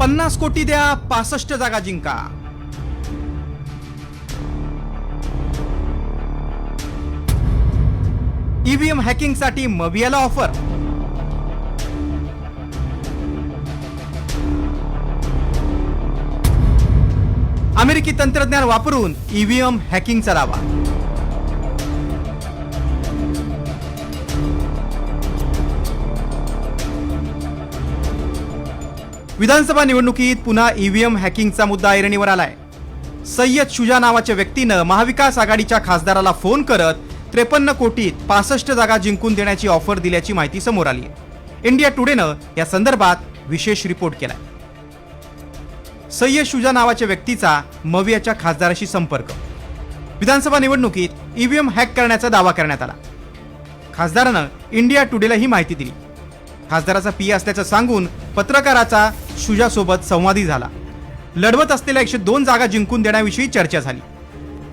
पन्नास कोटी द्या पासष्ट जागा जिंका. ईव्हीएम हॅकिंगसाठी मवियाला ऑफर अमेरिकी तंत्रज्ञान वापरून ईव्हीएम हॅकिंगचा दावा. विधानसभा निवडणुकीत पुन्हा ईव्हीएम हॅकिंगचा मुद्दा ऐरणीवर आलाय. सय्यद शुजा नावाच्या व्यक्तीनं महाविकास आघाडीच्या खासदाराला फोन करत त्रेपन्न कोटीत पासष्ट जागा जिंकून देण्याची ऑफर दिल्याची माहिती समोर आली आहे. इंडिया टुडेनं या संदर्भात विशेष रिपोर्ट केलाय. सय्यद शुजा नावाच्या व्यक्तीचा मवियाच्या खासदाराशी संपर्क. विधानसभा निवडणुकीत ईव्हीएम हॅक करण्याचा दावा करण्यात आला. खासदारानं इंडिया टुडेला ही माहिती दिली. खासदाराचा पी असल्याचं सांगून पत्रकाराचा शुजासोबत संवादी झाला. लढवत असलेल्या एकशे दोन जागा जिंकून देण्याविषयी चर्चा झाली.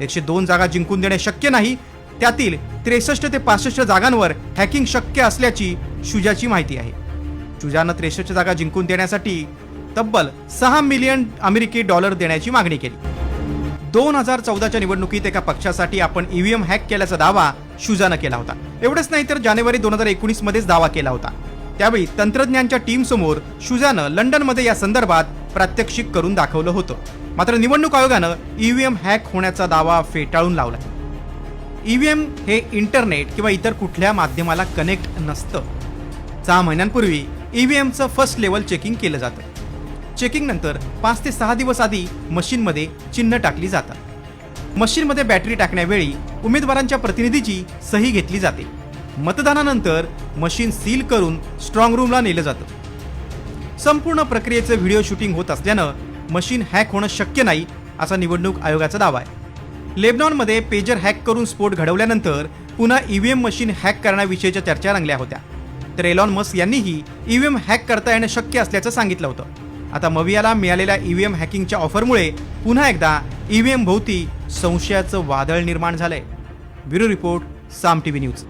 एकशे दोन जागा जिंकून देणे शक्य नाही त्यातील त्रेसष्ट ते पासष्ट जागांवर हॅकिंग शक्य असल्याची शुजाची माहिती आहे. शुजानं त्रेसष्ट जागा जिंकून देण्यासाठी तब्बल सहा मिलियन अमेरिकी डॉलर देण्याची मागणी केली. दोन हजार चौदाच्या निवडणुकीत एका पक्षासाठी आपण ईव्हीएम हॅक केल्याचा दावा शुजानं केला होता. एवढंच नाही तर जानेवारी दोन हजार एकोणीस मध्येच दावा केला होता. त्यावेळी तंत्रज्ञांच्या टीम समोर शुजानं लंडनमध्ये या संदर्भात प्रात्यक्षिक करून दाखवलं होतं. मात्र निवडणूक आयोगानं ईव्हीएम हॅक होण्याचा दावा फेटाळून लावला. ईव्हीएम हे इंटरनेट किंवा इतर कुठल्या माध्यमाला कनेक्ट नसतं. सहा महिन्यांपूर्वी ईव्हीएमचं फर्स्ट लेवल चेकिंग केलं जातं. चेकिंग नंतर पाच ते सहा दिवस आधी मशीनमध्ये चिन्ह टाकली जातात मशीनमध्ये बॅटरी टाकण्यावेळी उमेदवारांच्या प्रतिनिधीची सही घेतली जाते. मतदानानंतर मशीन सील करून स्ट्रॉंग रूमला नेलं जातं. संपूर्ण प्रक्रियेचं व्हिडिओ शूटिंग होत असल्यानं मशीन हॅक होणं शक्य नाही असा निवडणूक आयोगाचा दावा आहे. लेबनॉनमध्ये पेजर हॅक करून स्फोट घडवल्यानंतर पुन्हा ईव्हीएम मशीन हॅक करण्याविषयीच्या चर्चा रंगल्या होत्या. तर एलॉन मस्क यांनीही ईव्हीएम हॅक करता येणं शक्य असल्याचं सांगितलं होतं. आता मवियाला मिळालेल्या ईव्हीएम हॅकिंगच्या ऑफरमुळे पुन्हा एकदा ईव्हीएम भोवती संशयाचं वादळ निर्माण झालंय. Bureau report Saam TV news.